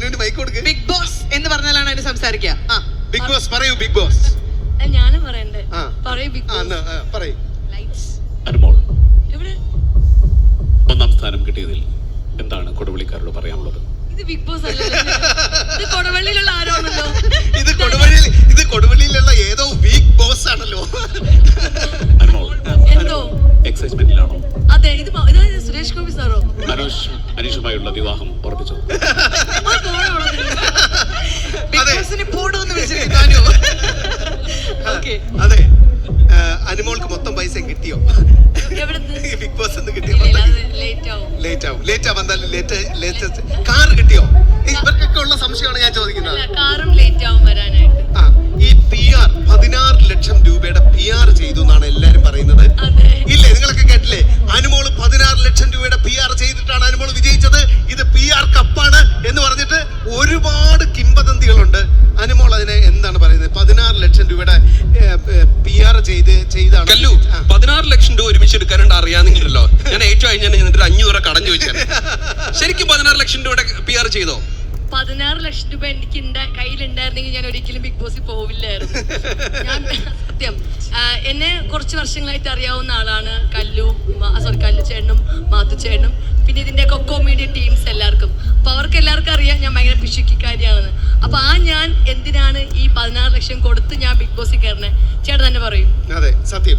Mic കൊടുക്ക അനുവിന് mic കൊടുക്കുക ബിഗ് ബോസ് എന്ന് പറഞ്ഞാലാണ് അതിന് സംസാരിക്കുക. ആ. ബിഗ് ബോസ് പറയൂ ബിഗ് ബോസ് ഞാനും പറയണ്ടേ. ആ. പറയൂ ബിഗ് ആ ബോസ് എന്നാ, ആ, പറയൂ. ലൈറ്റ്സ് അനുമോൾ. എവിടെ? ഒന്നാം സ്ഥാനം കിട്ടിയതിൽ എന്താണ് കൊടുവള്ളിക്കാരോട് പറയാനുള്ളത്? ഇത് ബിഗ് ബോസ് അല്ലല്ലോ ഇത് കൊടുവള്ളിയിലുള്ള ആരാണല്ലോ? ഇത് കൊടുവള്ളിയിൽ ഇത് കൊടുവള്ളിയിലുള്ള ഏതോ ബിഗ് ബോസ് ആണല്ലോ. അനുമോൾ. പതിനാറ് ലക്ഷം രൂപ എനിക്ക് കയ്യിലുണ്ടായിരുന്നെങ്കിൽ ഞാൻ ഒരിക്കലും ബിഗ് ബോസിൽ പോവില്ലായിരുന്നു. ഞാൻ സത്യം എന്നെ കുറച്ച് വർഷങ്ങളായിട്ട് അറിയാവുന്ന ആളാണ് കല്ലു സോറി കല്ലു ചേട്ടനും മാത്തു ചേട്ടനും. പിന്നെ ഇതിന്റെ കൊക്കോ മീഡിയ ടീംസ് എല്ലാവർക്കും. അപ്പൊ അവർക്ക് എല്ലാവർക്കും അറിയാം ഞാൻ ഭയങ്കര പിശുക്കിക്കാരിയാണെന്ന് അപ്പൊ ആ ഞാൻ എന്തിനാണ് ഈ പതിനാറ് ലക്ഷം കൊടുത്ത് ഞാൻ ബിഗ് ബോസിൽ കയറണേ ചേട്ടൻ തന്നെ പറയും. അതെ സത്യം.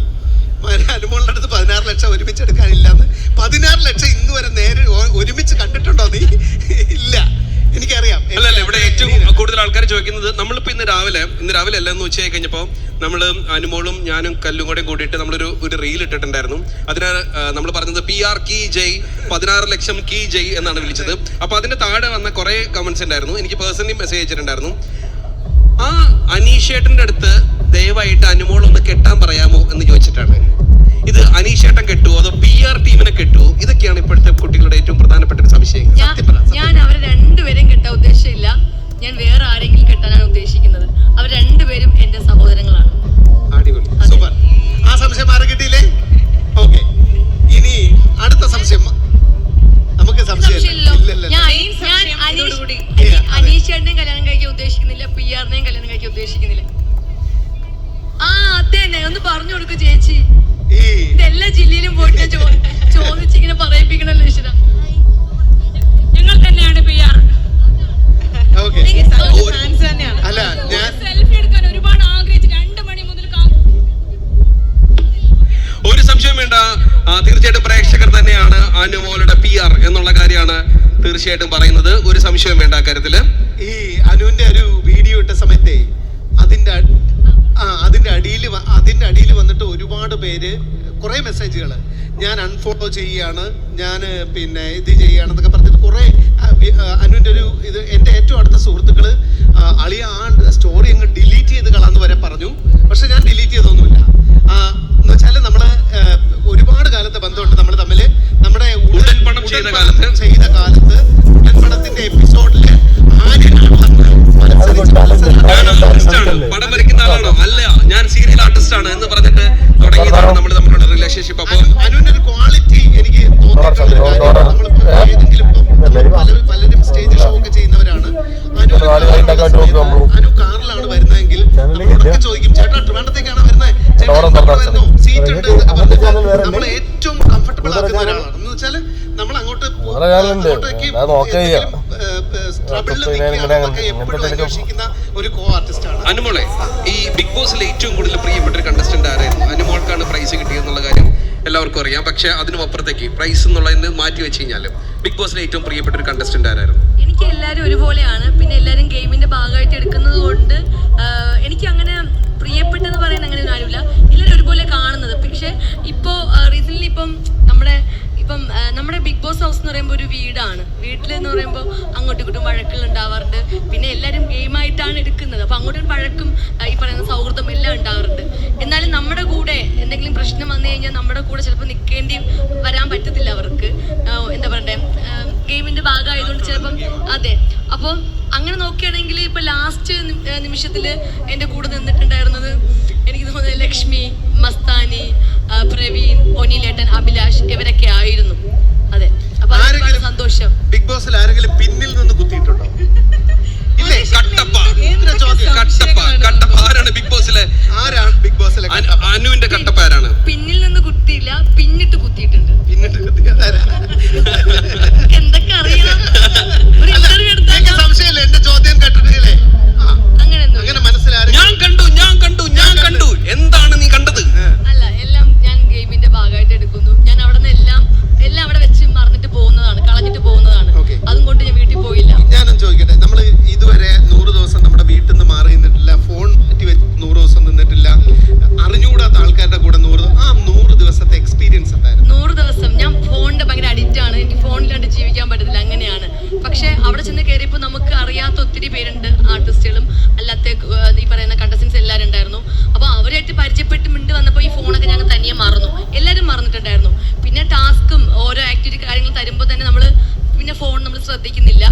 അനുമോളുടെ അടുത്ത് പതിനാറ് ലക്ഷം ഒരുമിച്ച് എടുക്കാനില്ലാന്ന് പതിനാറ് ലക്ഷം ഇന്ന് വരെ നേരെ ഒരുമിച്ച് കണ്ടിട്ടുണ്ടോ നീ? ഇല്ല. എനിക്കറിയാം. അല്ല അല്ല ഇവിടെ ഏറ്റവും കൂടുതൽ ആൾക്കാർ ചോദിക്കുന്നത് നമ്മളിപ്പോ ഇന്ന് രാവിലെ ഇന്ന് രാവിലെ അല്ല എന്ന് ഉച്ചയായി കഴിഞ്ഞപ്പോൾ നമ്മൾ അനുമോളും ഞാനും കല്ലും കൂടെ കൂടിയിട്ട് നമ്മളൊരു ഒരു റീൽ ഇട്ടിട്ടുണ്ടായിരുന്നു. അതിന് നമ്മൾ പറഞ്ഞത് പി ആർ കി ജയ് പതിനാറ് ലക്ഷം കി ജയ് എന്നാണ് വിളിച്ചത്. അപ്പൊ അതിന്റെ താഴെ വന്ന കുറെ കമന്റ്സ് ഉണ്ടായിരുന്നു. എനിക്ക് പേഴ്സണലി മെസ്സേജ് അയച്ചിട്ടുണ്ടായിരുന്നു ആ അനീഷേട്ടന്റെ അടുത്ത് ദയവായിട്ട് അനുമോൾ ഒന്ന് കെട്ടാൻ പറയാമോ എന്ന് ചോദിച്ചിട്ടാണ്. ഇത് അനീഷേട്ടൻ കെട്ടുവോ? അതോ പി ആർ ടീമിനെ കെട്ടുവോ? ഇതൊക്കെയാണ് ഇപ്പോഴത്തെ കുട്ടികളുടെ ഏറ്റവും പ്രധാനപ്പെട്ട ഒരു സംശയം. ഞാൻ അവരെ രണ്ടുപേരെയും കെട്ടാൻ ഉദ്ദേശമില്ല ഞാൻ വേറെ ആരെങ്കിലും കെട്ടാനാണ് ഉദ്ദേശിക്കുന്നത്. അവർ രണ്ടുപേരും എന്റെ സഹോദരങ്ങളാണ്. അടിപൊളി. സൂപ്പർ. ആ സംശയം മാറി കിട്ടിയില്ലേ? ഓക്കെ. ഇനി അടുത്ത സംശയം. നമുക്ക് സംശയം അതെ. അനീഷേട്ടനെയും കല്യാണം കഴിക്കാൻ ഉദ്ദേശിക്കുന്നില്ല. പി ആറിനെയും കല്യാണം കഴിക്കാൻ ഉദ്ദേശിക്കുന്നില്ല. ആ അതെന്നെ ഒന്ന് പറഞ്ഞു കൊടുക്കൂ തീർച്ചയായിട്ടും പറയുന്നത് ഒരു സംശയം വേണ്ട ആ കാര്യത്തിൽ. ഈ അനുവിന്റെ ഒരു വീഡിയോ ഇട്ട സമയത്തെ അതിന്റെ ആ അതിന്റെ അടിയിൽ അതിന്റെ അടിയിൽ വന്നിട്ട് ഒരുപാട് പേര് കുറെ മെസ്സേജുകൾ ഞാൻ അൺഫോളോ ചെയ്യുകയാണ് ഞാൻ പിന്നെ ഇത് ചെയ്യുകയാണെന്നൊക്കെ പറഞ്ഞിട്ട് കുറെ അനുവിന്റെ ഒരു ഇത് എന്റെ ഏറ്റവും അടുത്ത സുഹൃത്തുക്കൾ ആ, അളിയ ആ സ്റ്റോറി അങ്ങ് ഡിലീറ്റ് ചെയ്ത് കളാന്ന് വരെ പറഞ്ഞു. പക്ഷെ ഞാൻ ഡിലീറ്റ് ചെയ്തൊന്നുമില്ല. വെച്ചാൽ നമ്മൾ ഒരുപാട് കാലത്തെ ബന്ധമുണ്ട് നമ്മൾ തമ്മിൽ നമ്മുടെ ചെയ്ത കാലത്ത്? ചെയ്ത കാലത്ത് എപ്പിസോഡിൽ പടം വരയ്ക്കുന്ന ആളാണോ? അല്ല. ഞാൻ സീരിയൽ ആർട്ടിസ്റ്റ് ആണ് എന്ന് പറഞ്ഞിട്ട് തുടങ്ങിയതാണ് നമ്മൾ തമ്മിലുള്ള റിലേഷൻഷിപ്പ് അപ്പോൾ അനുവിന്റെ ഒരു ക്വാളിറ്റി എനിക്ക് തോന്നിയിട്ടുള്ള ഒരു കാര്യം നമ്മളിപ്പോ ഏതെങ്കിലും ഇപ്പം പലരും നമ്മൾ ഏറ്റവും കംഫർട്ടബിൾ ആക്കുന്ന ഒരാളാണ്. എന്ന് വെച്ചാൽ നമ്മൾ അങ്ങോട്ട് അന്വേഷിക്കുന്ന ഒരു കോ ആർട്ടിസ്റ്റ് ആണ്. അനുമോളെ ഈ ബിഗ് ബോസിൽ ഏറ്റവും കൂടുതൽ പ്രിയപ്പെട്ട ഒരു കണ്ടസ്റ്റന്റ് ആരായിരുന്നു? അനുമോൾക്കാണ് പ്രൈസ് കിട്ടിയെന്നുള്ള കാര്യം എല്ലാവർക്കും അറിയാം. പക്ഷെ അതിനും അപ്പുറത്തേക്ക് പ്രൈസ് എന്നുള്ളതിന് മാറ്റി വെച്ച് കഴിഞ്ഞാൽ ബിഗ് ബോസിലെ ഏറ്റവും പ്രിയപ്പെട്ട ഒരു കണ്ടസ്റ്റന്റ് ആരായിരുന്നു? എനിക്ക് എല്ലാവരും ഒരുപോലെയാണ്. പിന്നെ എല്ലാവരും ഗെയിമിന്റെ ഭാഗമായിട്ട് ഇപ്പം നമ്മുടെ ബിഗ് ബോസ് ഹൗസ് എന്ന് പറയുമ്പോൾ ഒരു വീടാണ്. വീട്ടിൽ എന്ന് പറയുമ്പോൾ അങ്ങോട്ടും ഇങ്ങോട്ടും വഴക്കുകൾ ഉണ്ടാവാറുണ്ട്. പിന്നെ എല്ലാവരും ഗെയിമായിട്ടാണ് എടുക്കുന്നത്. അപ്പോൾ അങ്ങോട്ടും വഴക്കും ഈ പറയുന്ന സൗഹൃദം എല്ലാം ഉണ്ടാവാറുണ്ട്. എന്നാലും നമ്മുടെ കൂടെ എന്തെങ്കിലും പ്രശ്നം വന്നു കഴിഞ്ഞാൽ നമ്മുടെ കൂടെ ചിലപ്പോൾ നിൽക്കേണ്ടി വരാൻ പറ്റത്തില്ല അവർക്ക്. എന്താ പറയണ്ടേ? ഗെയിമിന്റെ ഭാഗമായതുകൊണ്ട് ചിലപ്പം അതെ. അപ്പോൾ അങ്ങനെ നോക്കുകയാണെങ്കിൽ ഇപ്പൊ ലാസ്റ്റ് നിമിഷത്തിൽ എന്റെ കൂടെ നിന്നിട്ടുണ്ടായിരുന്നത് നമ്മൾ ശ്രദ്ധിക്കുന്നില്ല.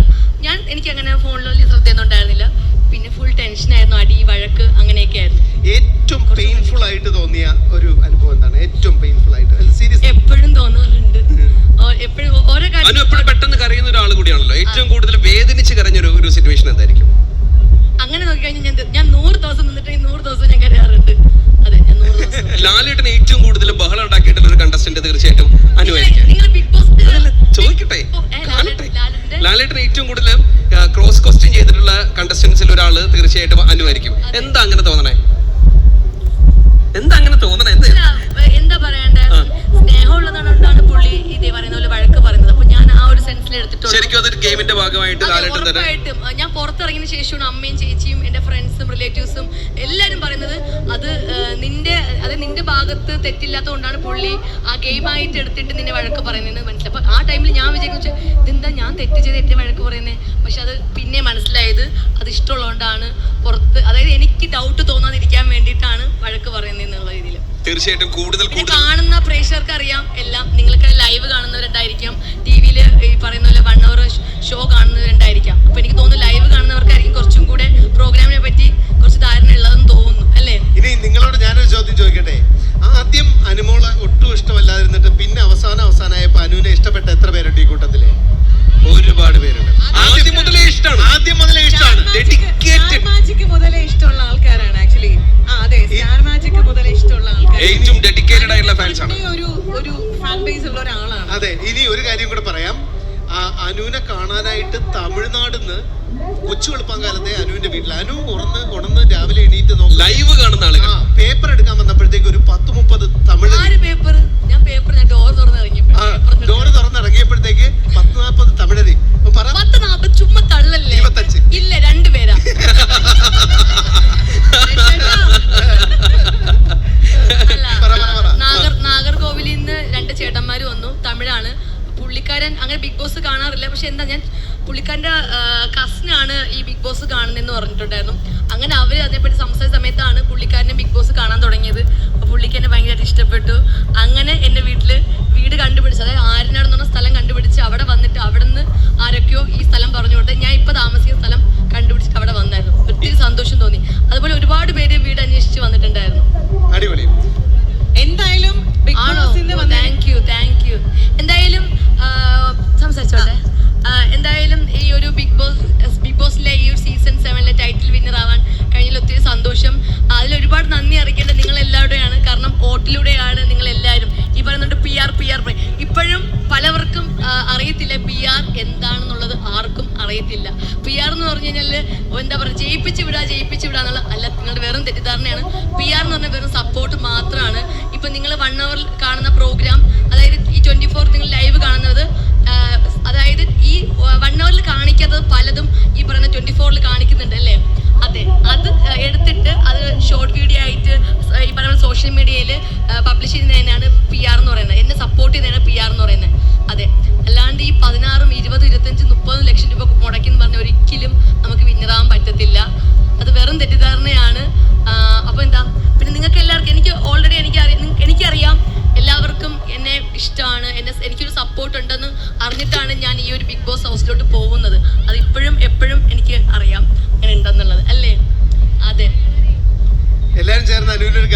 ഞാൻ എനിക്ക് അങ്ങനെ ഫോണിൽ വലിയ ശ്രദ്ധയൊന്നും ഉണ്ടായിരുന്നില്ല പിന്നെ ഫുൾ ടെൻഷൻ ആയിരുന്നു അടി വഴക്ക് അങ്ങനെയൊക്കെ ആയിരുന്നു. ഏറ്റവും പെയിൻഫുൾ ആയിട്ട് തോന്നിയ ഒരു അനുഭവം എന്താണ്? ഏറ്റവും പെയിൻഫുൾ ആയിട്ട്. സീരിയസ് എപ്പോഴും തോന്നാറുണ്ട്. എപ്പോഴും ഓരോ കാര്യം എപ്പോഴും പെട്ടെന്ന് കരയുന്ന ഒരാൾ കൂടിയാണല്ലോ. ഏറ്റവും കൂടുതൽ വേദനിച്ച് കരഞ്ഞ ഒരു സിറ്റുവേഷൻ എന്തായിരിക്കും? അങ്ങനെ നോക്കിക്കഴിഞ്ഞാൽ ഞാൻ ഞാൻ നൂറ് ദിവസം നിന്നിട്ട് നൂറ് ദിവസം ഞാൻ കരയാറുണ്ട്. അതെ ഞാൻ നൂറ് ദിവസം ലാലേട്ടൻ ഏറ്റവും കൂടുതൽ ബഹളം ഉണ്ടാക്കിയിട്ടുള്ള ഒരു കണ്ടസ്റ്റന്റ് തീർച്ചയായിട്ടും അനുവായിരിക്കും. നിങ്ങൾ ബിഗ് ബോസ് ചോദിക്കട്ടെ. കാണട്ടെ. ലാലേട്ടൻ- ഏറ്റവും കൂടുതൽ ക്രോസ് ക്വസ്റ്റ്യൻ ചെയ്തിട്ടുള്ള കണ്ടസ്റ്റൻസിൽ ഒരാൾ തീർച്ചയായിട്ടും അനുവായിരിക്കും. എന്താ അങ്ങനെ തോന്നണേ? എന്താ അങ്ങനെ തോന്നണേ? എന്ത്? എന്താ പറയണ്ടേ? സ്നേഹമുള്ളതാണ് പുള്ളി ഇതേ പറയുന്ന പോലെ വഴക്ക് പറയുന്നത് അപ്പൊ ഞാൻ ആ ഒരു സെൻസിൽ എടുത്തിട്ടുണ്ട് ശരിക്കും അതൊരു ഗെയിമിന്റെ ഭാഗമായിട്ട് ലാലേട്ടൻ തന്നെ ഞാൻ പുറത്തിറങ്ങിയതിന് ശേഷമാണ് അമ്മയും ചേച്ചിയും എന്റെ ഫ്രണ്ട്സും റിലേറ്റീവ്സും എല്ലാവരും പറയുന്നത് അത് നിന്റെ അത് നിന്റെ ഭാഗത്ത് തെറ്റില്ലാത്തതുകൊണ്ടാണ് പുള്ളി ആ ഗെയിമായിട്ട് എടുത്തിട്ട് നിന്നെ വഴക്ക് പറയുന്നതെന്ന് മനസ്സിലായി. അപ്പോൾ ആ ടൈമിൽ ഞാൻ വിചാരിച്ചു ഇതെന്താ ഞാൻ തെറ്റ് ചെയ്ത് എന്നെ വഴക്ക് പറയുന്നത് പക്ഷെ അത് പിന്നെ മനസ്സിലായത് അത് ഇഷ്ടമുള്ളതുകൊണ്ടാണ് പുറത്ത് അതായത് എനിക്ക് ഡൗട്ട് തോന്നാതിരിക്കാൻ വേണ്ടിയിട്ടാണ് വഴക്ക് പറയുന്നത് എന്നുള്ള രീതിയിൽ തീർച്ചയായിട്ടും കൂടുതൽ കാണുന്ന പ്രേക്ഷകർക്ക് അറിയാം എല്ലാം ചോദിക്കട്ടെ? ആദ്യം അനുമോള ഒട്ടും ഇഷ്ടമല്ലാതിരുന്നിട്ട് പിന്നെ അവസാനം അവസാനമായപ്പോ അനുവിനെ ഇഷ്ടപ്പെട്ട എത്ര പേരുണ്ട് ഈ കൂട്ടത്തിൽ? ഒരുപാട് പേരുണ്ട്. ആദ്യം മുതലേ ഇഷ്ടമാണ്. ആദ്യം മുതലേ ഇഷ്ടമാണ്. ഡെഡിക്കേറ്റഡ് മാജിക് മുതലേ ഇഷ്ടമുള്ള ആൾക്കാരാണ് ആക്ച്വലി അതെ സ്റ്റാർ മാജിക് മുതലേ ഇഷ്ടമുള്ള ആൾക്കാർ ഏറ്റവും ഡെഡിക്കേറ്റഡ് ആയിട്ടുള്ള ഫാൻസ് ആണ്. ഒരു ഒരു ഫാൻ ബേസ് ഉള്ള ഒരാളാണ്. അതെ ഇനി ഒരു കാര്യം കൂടെ പറയാം. അനുവിനെ കാണാനായിട്ട് തമിഴ്നാടിന്ന് കൊച്ചു വെളുപ്പം കാലത്തെ അനുവിന്റെ വീട്ടിൽ അനു ഉറന്ന് ഉണന്ന് രാവിലെ എണീറ്റ് നോക്കും. ലൈവ് കാണുന്ന ആളുകൾ. പേപ്പർ എടുക്കാൻ വന്നപ്പോഴത്തേക്ക് ഒരു പത്ത് മുപ്പത് തമിഴ് പേപ്പർ ഞാൻ പേപ്പർ ഞാൻ ഡോർ തുറന്ന് ഡോർ തുറന്നിറങ്ങിയപ്പോഴത്തേക്ക് പത്ത് നാൽപ്പത് തമിഴര്. പത്ത് നാപ്പത് ചുമ്മാ തള്ളല്ലേ? ഇരുപത്തഞ്ച്. ഇല്ല രണ്ടുപേരാ അല്ല, പറ, പറ, പറ. നാഗർ നാഗർകോവിലിൽ നിന്ന് രണ്ട് ചേട്ടന്മാര് വന്നു. തമിഴാണ്. പുള്ളിക്കാരൻ അങ്ങനെ ബിഗ് ബോസ് കാണാറില്ല. പക്ഷെ എന്താ ഞാൻ പുള്ളിക്കാരന്റെ കസിനാണ് ഈ ബിഗ് ബോസ് കാണുന്നതെന്ന് പറഞ്ഞിട്ടുണ്ടായിരുന്നു. അങ്ങനെ അവർ അതേപ്പറ്റി സംസാരിച്ച സമയത്താണ് പുള്ളിക്കാരനെ ബിഗ് ബോസ് കാണാൻ തുടങ്ങിയത്. അപ്പോൾ പുള്ളിക്ക് എന്നെ ഭയങ്കരമായിട്ട് ഇഷ്ടപ്പെട്ടു. അങ്ങനെ എന്റെ വീട്ടിൽ വീട് കണ്ടുപിടിച്ച് അതായത് ആരിനാടെന്ന് പറഞ്ഞ സ്ഥലം കണ്ടുപിടിച്ച് അവിടെ വന്നിട്ട് അവിടെ നിന്ന് ആരൊക്കെയോ ഈ സ്ഥലം പറഞ്ഞു കൊടുത്ത് ഞാൻ ഇപ്പോൾ താമസിക്കുന്ന സ്ഥലം കണ്ടുപിടിച്ചിട്ട് അവിടെ വന്നായിരുന്നു. ഒത്തിരി സന്തോഷം തോന്നി. അതുപോലെ ഒരുപാട് പേര് വീട് അന്വേഷിച്ച് വന്നിട്ടുണ്ടായിരുന്നു. അടിപൊളി. എന്തായാലും താങ്ക് യു താങ്ക് യു എന്തായാലും സംസാരിച്ചോട്ടെ. എന്തായാലും ഈ ഒരു ബിഗ് ബോസ് ബിഗ് ബോസിലെ ഈ ഒരു സീസൺ സെവനിലെ ടൈറ്റിൽ വിന്നർ ആവാൻ കഴിഞ്ഞതിൽ ഒത്തിരി സന്തോഷം. അതിൽ ഒരുപാട് നന്ദി അറിയിക്കേണ്ടത് നിങ്ങൾ എല്ലാവരുടെയാണ് കാരണം വോട്ടിലൂടെയാണ് നിങ്ങൾ എല്ലാവരും ഈ പറയുന്നുണ്ട് പി ആർ പി ആർ ഇപ്പോഴും പലവർക്കും അറിയത്തില്ല പി ആർ എന്താണെന്നുള്ളത് ആർക്കും അറിയത്തില്ല. പി ആർ എന്ന് പറഞ്ഞു കഴിഞ്ഞാൽ എന്താ പറയുക ജയിപ്പിച്ച് വിടുക ജയിപ്പിച്ച് വിടുക എന്നുള്ള അല്ല നിങ്ങളുടെ വെറും തെറ്റിദ്ധാരണയാണ്. പി ആർ എന്ന് പറഞ്ഞാൽ വെറും സപ്പോർട്ട് മാത്രമാണ്. ഇപ്പം നിങ്ങൾ വൺ അവർ കാണുന്ന പ്രോഗ്രാം അതായത് ഈ ട്വന്റി ഫോർ നിങ്ങൾ ലൈവ് കാണുന്നത് അതായത് ഈ വൺ അവറിൽ കാണിക്കാത്തത് പലതും ഈ പറയുന്ന ട്വന്റി ഫോറിൽ കാണിക്കുന്നുണ്ട് അല്ലേ? അതെ. അത് എടുത്തിട്ട് അത് ഷോർട്ട് വീഡിയോ ആയിട്ട് ഈ പറയുന്ന സോഷ്യൽ മീഡിയയിൽ പബ്ലിഷ് ചെയ്യുന്നതിനാണ് പി ആർ എന്ന് പറയുന്നത്. എന്നെ സപ്പോർട്ട് ചെയ്യുന്നതിനാണ് പി ആർ എന്ന് പറയുന്നത്. അതെ. അല്ലാണ്ട് ഈ പതിനാറും ഇരുപതും ഇരുപത്തഞ്ചും മുപ്പതും ലക്ഷം രൂപ മുടക്കി എന്ന് പറഞ്ഞാൽ ഒരിക്കലും നമുക്ക് വിന്നറാവാൻ പറ്റത്തില്ല. അത് വെറും തെറ്റിദ്ധാരണയാണ്. അപ്പോൾ എന്താ? പിന്നെ നിങ്ങൾക്ക് എല്ലാവർക്കും എനിക്ക് ഓൾറെഡി എനിക്ക് എനിക്കറിയാം എല്ലാവർക്കും എന്നെ ഇഷ്ടമാണ് എന്നെ എനിക്കൊരു സപ്പോർട്ട് ഉണ്ടെന്ന് അറിഞ്ഞിട്ടാണ് ഞാൻ ഈ ഒരു ബിഗ് ബോസ് ഹൗസിലോട്ട് പോകുന്നത്. അത് ഇപ്പോഴും എപ്പോഴും എനിക്ക് അറിയാം അങ്ങനെ ഉണ്ടെന്നുള്ളത് അല്ലേ? അതെ. എല്ലാരും ചേർന്ന് അനുവിനൊരു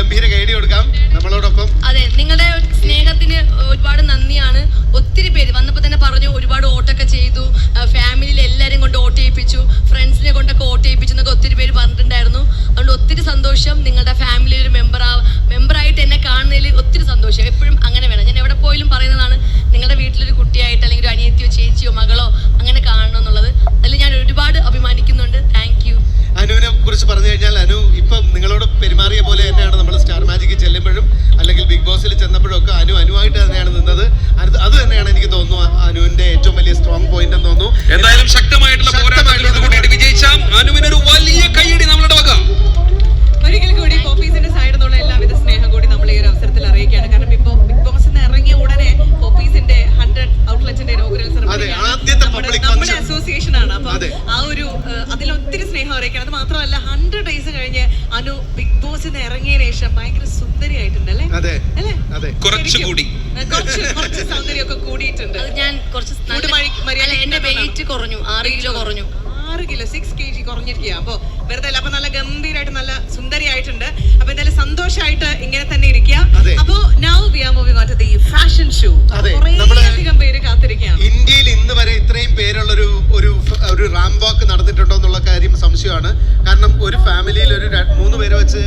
വെയിറ്റ് കുറഞ്ഞു ആറ് കിലോ കുറഞ്ഞു. ആറ് കിലോ സിക്സ് കെ ജി കുറഞ്ഞിരിക്കുക അപ്പോൾ വെറുതെ അല്ല അപ്പൊ നല്ല ഗംഭീരമായിട്ട് നല്ല സുന്ദരിയായിട്ടുണ്ട്. അപ്പൊ എന്തായാലും സന്തോഷമായിട്ട് ഇങ്ങനെ തന്നെ ഇരിക്കുക. അപ്പോ now we are moving on to the fashion show അധികം പേര് കാത്തിരിക്കുകയാണ്. ഇന്ത്യയിൽ ഇന്ന് വരെ ഇത്രയും പേരുള്ള ഒരു ഒരു ഒരു റാം വാക്ക് നടന്നിട്ടുണ്ടോ എന്നുള്ള കാര്യം സംശയമാണ്. കാരണം ഒരു ഫാമിലിയിൽ ഒരു മൂന്ന് പേരെ വെച്ച്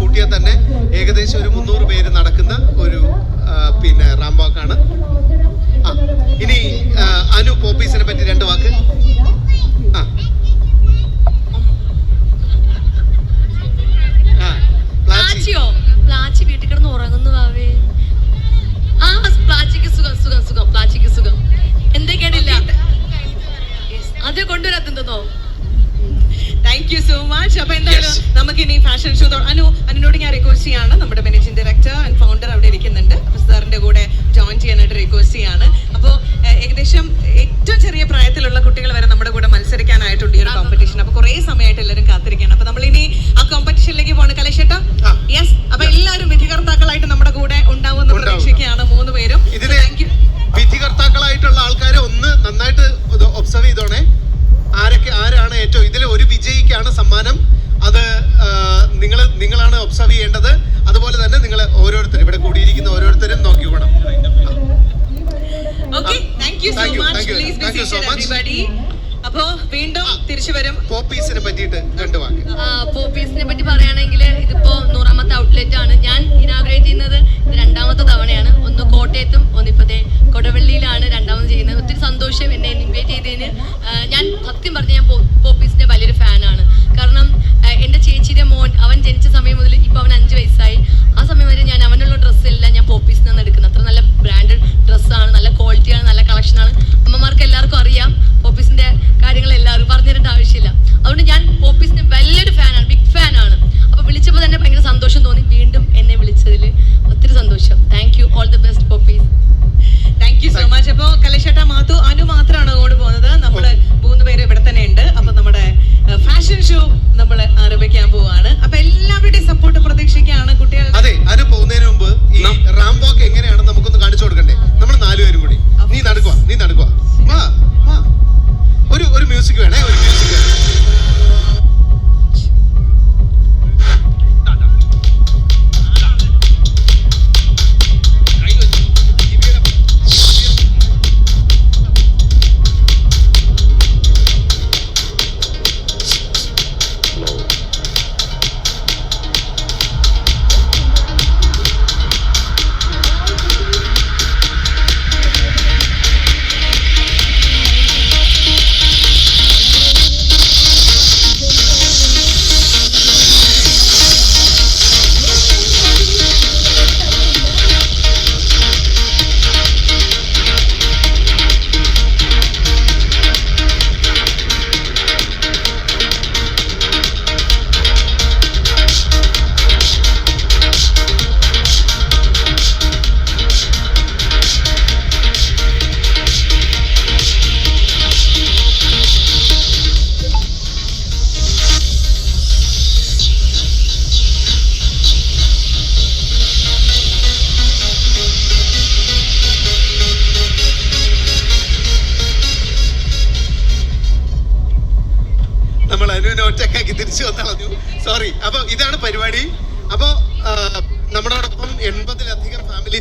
കൂട്ടിയാൽ തന്നെ ഏകദേശം ഒരു മുന്നൂറ് പേര് നടക്കുന്ന ഒരു പിന്നെ റാം വാക്കാണ് ഇനി അനു പോപ്പീസിനെ പറ്റി രണ്ട് വാക്ക്. ആ.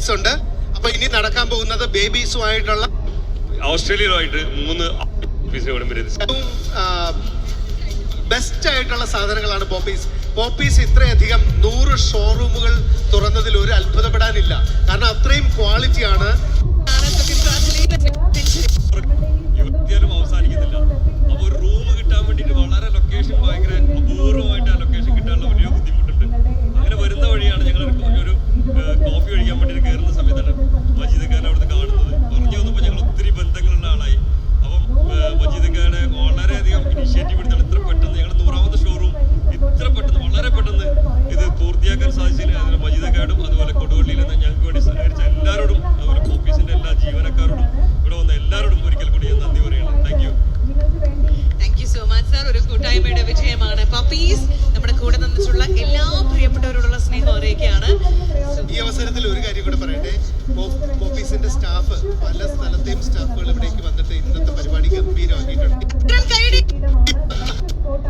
ഫൈറ്റ്സ് ഉണ്ട്. അപ്പൊ ഇനി നടക്കാൻ പോകുന്നത് ബേബീസുമായിട്ടുള്ള ഓസ്ട്രേലിയയിലായിട്ട് മൂന്ന് ബെസ്റ്റ് ആയിട്ടുള്ള സാധനങ്ങളാണ് പോപ്പീസ് പോപ്പീസ് ഇത്രയധികം നൂറ് ഷോറൂമുകൾ തുറന്നതിൽ ഒരു അത്ഭുതപ്പെടാനില്ല. കാരണം അത്രയും ക്വാളിറ്റിയാണ്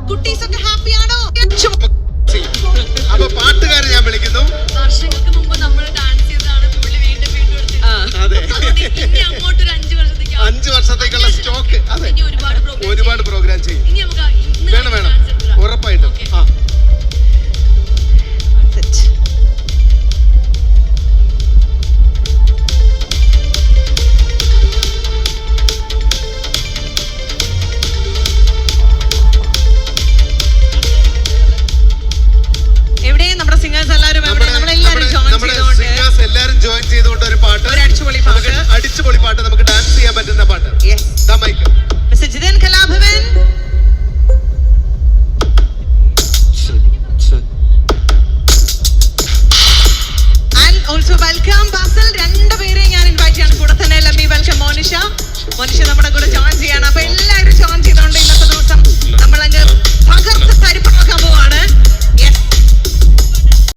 കുട്ടീസൊക്കെ ഹാപ്പിയാണോ? അപ്പൊ പാട്ടുകാരെ ഞാൻ വിളിക്കുന്നു. വർഷങ്ങൾക്ക് മുമ്പ് നമ്മൾ ഡാൻസ് ചെയ്തതാണ്. പുള്ളി വീണ്ടും വീണ്ടും അങ്ങോട്ട് ഒരു അഞ്ചു വർഷത്തേക്ക് അഞ്ചു വർഷത്തേക്കുള്ള സ്റ്റോക്ക് അതെ. ഒരുപാട് പ്രോഗ്രാം ചെയ്യും.